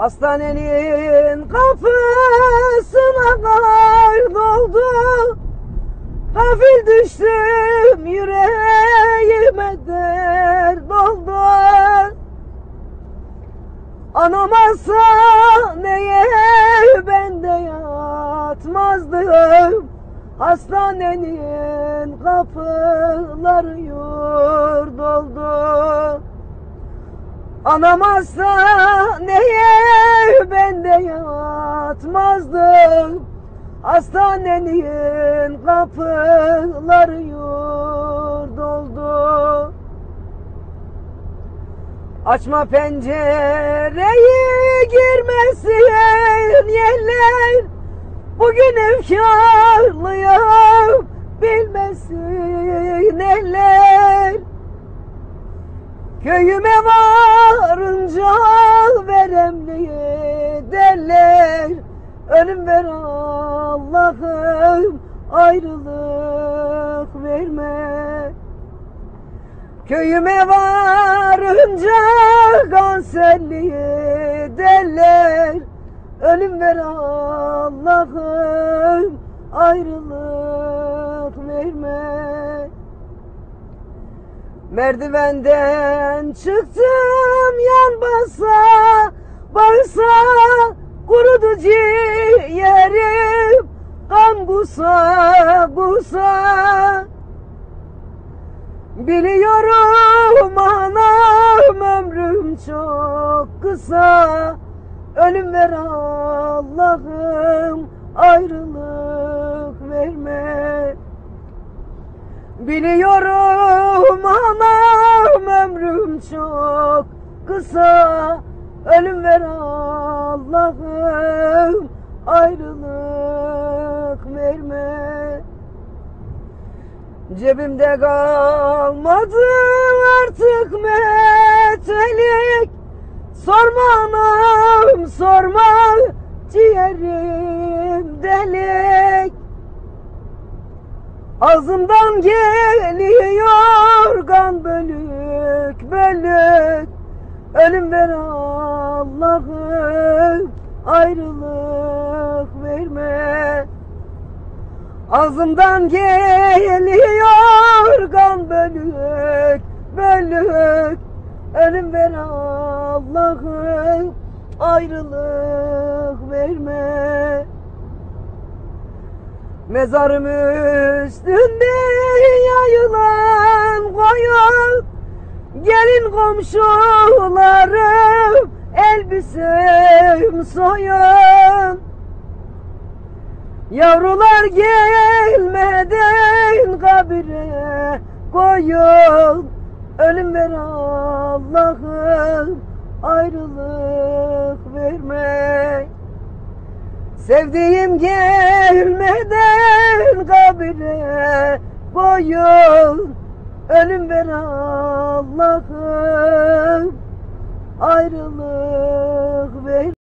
Hastanenin kapısına kar doldu. Hafif düştüm yüreğime dert oldu Anam alsa neye ben de yatmazdım. Hastanenin kapıları yurt oldu Anam alsa neye ben de yatmazdım? Hastanenin kapıları yurt Açma pencereyi girmesin yerler. Bugün efkarlıyım bilmesin eller Köyüme varınca veremliye derler. Ölüm ver Allah'ım ayrılık verme. Köyüme varınca kanserliye derler. Ölüm ver Allah'ım ayrılık Merdivenden çıktım yan basa Bağırsa kurudu ciğerim Kan kusa kusa Biliyorum anam ömrüm çok kısa. Ölüm ver Allah'ım ayrılık verme Biliyorum anam ömrüm çok kısa. Ölüm ver Allah'ım ayrılık verme. Cebimde kalmadı artık metelik Sorma anam sorma ciğerim Ağzımdan geliyor kan bölük bölük. Ölüm ver Allah'ım ayrılık verme. Ağzımdan geliyor kan bölük bölük. Ölüm ver Allah'ım ayrılık verme Mezarım üstünde yayılan koyun. Gelin komşularım elbisem soyun. Yavrular gelmeden kabire koyun. Ölüm ver Allah'ım ayrılık verme Sevdiğim gelmeden kabire koyun Ölüm ver Allah'ım. Ayrılık ver